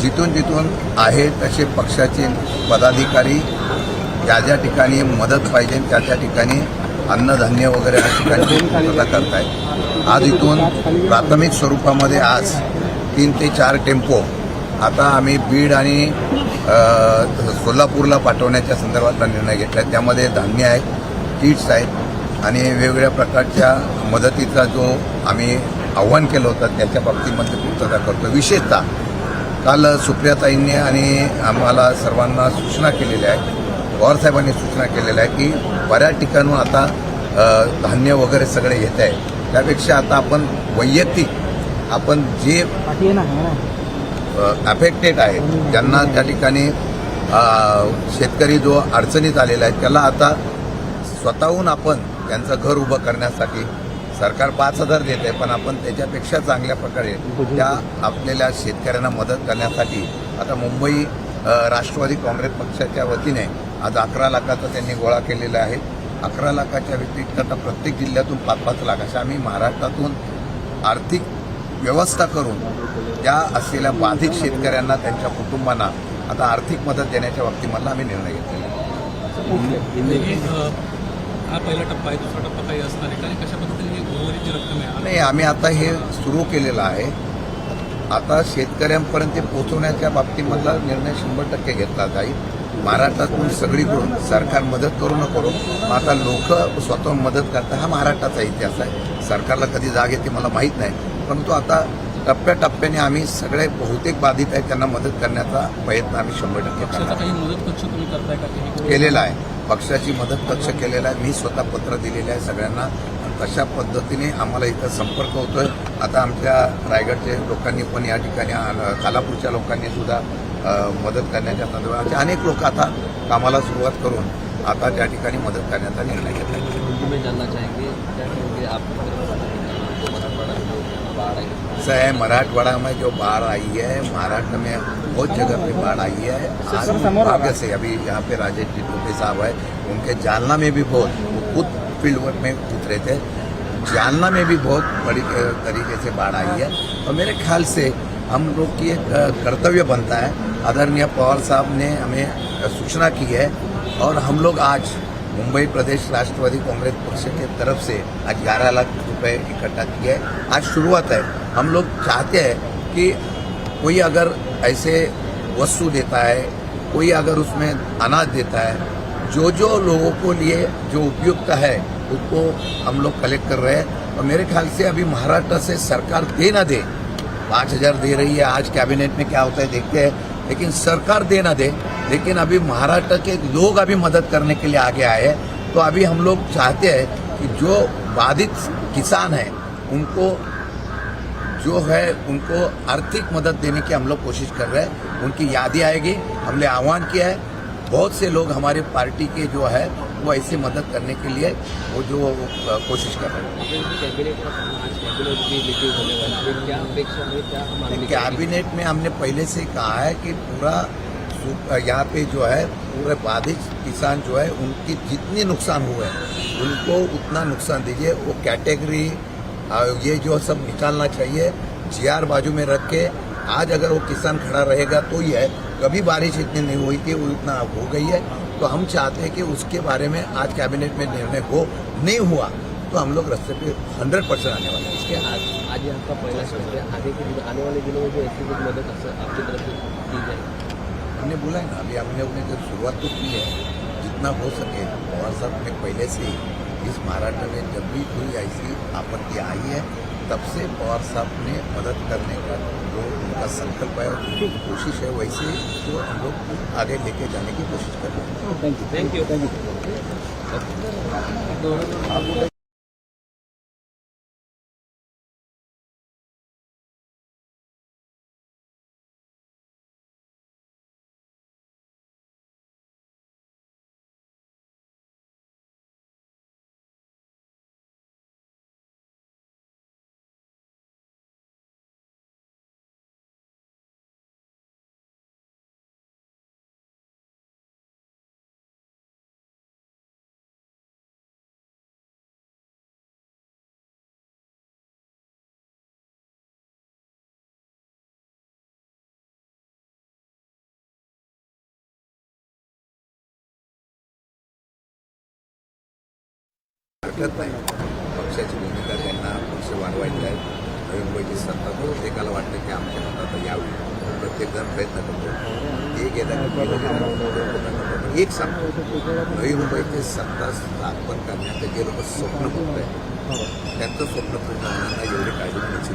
जिथून जिथून आहे तसे पक्षाचे पदाधिकारी ज्या ज्या ठिकाणी मदत पाहिजे त्या त्या ठिकाणी अन्नधान्य वगैरे या ठिकाणी पूर्तता करतायत. आज इथून प्राथमिक स्वरूपामध्ये आज तीन ते चार टेम्पो आता आम्ही बीड आणि सोलापूरला पाठवण्याच्या संदर्भातला निर्णय घेतला आहे त्यामध्ये धान्य आहे किट्स आहेत आणि वेगवेगळ्या प्रकारच्या मदतीचा जो आम्ही आव्हान केलं होतं त्याच्या बाबतीमध्ये पूर्तता करतो विशेषतः काल सुप्रियाताईंनी आणि आम्हाला सर्वांना सूचना केलेल्या आहेत. पवारसाहेबांनी सूचना केलेल्या आहे की बऱ्याच ठिकाणून आता धान्य वगैरे सगळे येत आहे त्यापेक्षा आता आपण वैयक्तिक आपण जे अफेक्टेड आहेत ज्यांना त्या ठिकाणी शेतकरी जो अडचणीत आलेला आहे त्याला आता स्वतःहून आपण त्यांचं घर उभं करण्यासाठी सरकार पाच हजार देत आहे पण आपण त्याच्यापेक्षा चांगल्या प्रकारे त्या आपलेल्या शेतकऱ्यांना मदत करण्यासाठी आता मुंबई राष्ट्रवादी काँग्रेस पक्षाच्या वतीने आज अकरा लाखाचा त्यांनी गोळा केलेला आहे. अकरा लाखाच्या व्यतिरिक्त आता प्रत्येक जिल्ह्यातून पाच पाच लाख अशा आम्ही महाराष्ट्रातून आर्थिक व्यवस्था करून त्या असलेल्या बाधित शेतकऱ्यांना त्यांच्या कुटुंबांना आता आर्थिक मदत देण्याच्या बाबतीमधला आम्ही निर्णय घेतलेला आहे. हा पहिला टप्पा आहे दुसरा टप्पा काही असणार आहे. कारण कशा पद्धतीने उर्वरित रक्कम आहे? नाही आम्ही आता हे सुरू केलेलं आहे. आता शेतकऱ्यांपर्यंत ते पोहोचवण्याच्या बाबतीमधला निर्णय शंभर टक्के घेतला जाईल. महाराष्ट्रातून सगळीकडून सरकार मदत करू न करू आता लोक स्वतः मदत करतात हा महाराष्ट्राचा इतिहास आहे. सरकारला कधी जाग येते मला माहीत नाही. परंतु आता टप्प्याटप्प्याने आम्ही सगळे बहुतेक बाधित आहेत त्यांना मदत करण्याचा प्रयत्न आम्ही शंभर टक्के केलेला आहे. पक्षाची मदत कक्ष केलेला आहे. मी स्वतः पत्र दिलेलं आहे सगळ्यांना. तशा पद्धतीने आम्हाला इथं संपर्क होतोय? आता आमच्या रायगडच्या लोकांनी पण या ठिकाणी आ- कालापूरच्या लोकांनी सुद्धा मदत करण्याच्या संदर्भात असे अनेक लोक आता कामाला सुरुवात करून आता त्या ठिकाणी मदत करण्याचा निर्णय घेतला ऐसा है मराठवाड़ा में जो बाढ़ आई है महाराष्ट्र में बहुत जगह पे बाढ़ आई है। भाग्य से अभी यहाँ पे राजेश जी टोपे साहब है उनके जालना में भी बहुत वो खुद फ़ील्ड वर्क में उतरे थे। जालना में भी बहुत बड़ी तरीके से बाढ़ आई है। और मेरे ख्याल से हम लोग की एक कर्तव्य बनता है। आदरणीय पवार साहब ने हमें सूचना की है और हम लोग आज मुंबई प्रदेश राष्ट्रवादी कांग्रेस पक्ष के तरफ़ से आज ग्यारह लाख रुपए इकट्ठा किए हैं। आज शुरुआत है। हम लोग चाहते हैं कि कोई अगर ऐसे वस्तु देता है, कोई अगर उसमें अनाज देता है जो जो लोगों को लिए जो उपयुक्त है, उसको हम लोग कलेक्ट कर रहे हैं। और मेरे ख्याल से अभी महाराष्ट्र से सरकार दे ना दे। पाँच हज़ार दे रही है। आज कैबिनेट में क्या होता है देखते हैं। लेकिन सरकार दे ना दे, लेकिन अभी महाराष्ट्र के लोग अभी मदद करने के लिए आगे आए हैं। तो अभी हम लोग चाहते हैं कि जो बाधित किसान हैं, उनको जो है, उनको आर्थिक मदद देने की हम लोग कोशिश कर रहे हैं। उनकी यादें आएगी, हमने आह्वान किया है। बहुत से लोग हमारे पार्टी के जो है वो ऐसी मदद करने के लिए वो जो कोशिश कर रहे हैं। कैबिनेट में हमने पहले से कहा है कि पूरा यहाँ पे जो है पूरे बाधित किसान जो है उनकी जितने नुकसान हुए हैं उनको उतना नुकसान दीजिए। वो कैटेगरी ये जो सब निकालना चाहिए जीआर बाजू में रख के आज अगर वो किसान खड़ा रहेगा तो ही है कभी बारिश इतनी नहीं हुई थी वो इतना हो गई है। तो हम चाहते हैं कि उसके बारे में आज कैबिनेट में निर्णय हो नहीं हुआ तो हम लोग रास्ते पे हंड्रेड परसेंट आने वाले हैं। इसके आज आज ये आपका पहला है। आगे के दिन आने वाले दिनों में जो ऐसी कुछ मदद आपकी तरफ़ से दी जाए। हमने बोला है ना अभी हमने अपने जो शुरुआत तो की है जितना हो सके और सबने पहले से इस महाराष्ट्र में जब भी कोई ऐसी आपत्ति आई है तब से पवार साहब ने मदद करने का जो उनका संकल्प है और उनकी कोशिश है, वैसे जो हम लोग आगे लेके जाने की कोशिश कर रहे हैं। Thank you thank you thank you वाटत नाही. पक्षाची भूमिका त्यांना पक्ष वाढवायची आहे. नवी मुंबईची सत्ता प्रत्येकाला वाटतं की आमच्या हातात यावी. प्रत्येकजण प्रयत्न करतो. एक येतात एक सांगतो नवी मुंबईची सत्ता स्थापन करण्याचं जे लोक स्वप्न बघत आहेत त्यांचं स्वप्न पूर्ण होणार एवढी काळजी.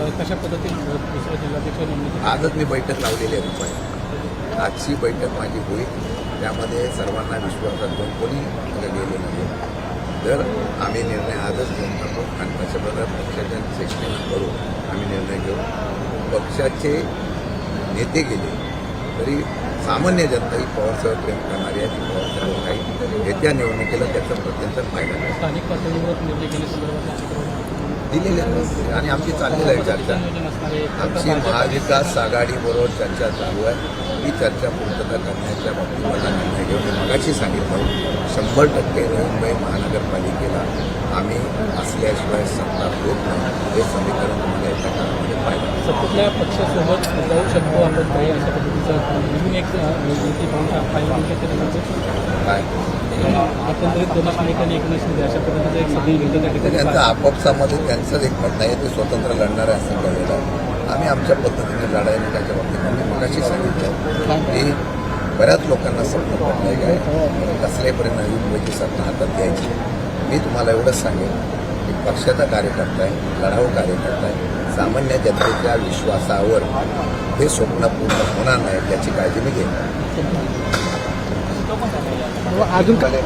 अ, कशा पद्धतीने आजच मी बैठक लावलेली आहे रुपये. आजची बैठक माझी होईल. त्यामध्ये सर्वांना विश्वासात घेऊन कोणी गेले नाही. तर आम्ही निर्णय आजच घेऊन टाकू आणि पंतप्रधान पक्षाच्या शिक्षणा करू आम्ही निर्णय घेऊ. पक्षाचे नेते गेले तरी सामान्य जनता ही पवारसाहेब प्रेम करणारी आहे ती पवारसाहेब काही येत्या निवडणुकीला त्याचा प्रत्यंत फायदा स्थानिक पातळीवर निर्णय घेण्यासंदर्भात दिलेले. आणि आमची चाललेली आहे चर्चा. आमची महाविकास आघाडीबरोबर चर्चा चालू आहे. ही चर्चा पूर्तता करण्याच्या बाबतीत माझा निर्णय घेऊन मी मगाशी सांगितलं. शंभर टक्के नवी मुंबई महानगरपालिकेला आम्ही असल्याशिवाय सत्ता होत नाही. हे समीकरण तुम्हाला एका काळामध्ये पाहिलं सत्तेतल्या पक्षासोबत जाऊ शकतो आपण काही अशा पद्धतीचं? पाहिजे काय? त्यांचं आपापसामध्ये त्यांचंच एक मत नाही ते स्वतंत्र लढणार आहे असं कळलेलं आहे. आम्ही आमच्या पद्धतीने लढायला त्याच्या बाबतीत मी मगाशी सांगितलं. की बऱ्याच लोकांना स्वप्न पडलं आहे कसल्यापर्यंत नवी मुंबईची सत्ता हातात द्यायची मी तुम्हाला एवढंच सांगेन की पक्षाचा कार्यकर्ता आहे लढाऊ कार्यकर्ता आहे. सामान्य जनतेच्या विश्वासावर हे स्वप्न पूर्ण होणार नाही त्याची काळजी मी घेईन. अजून काय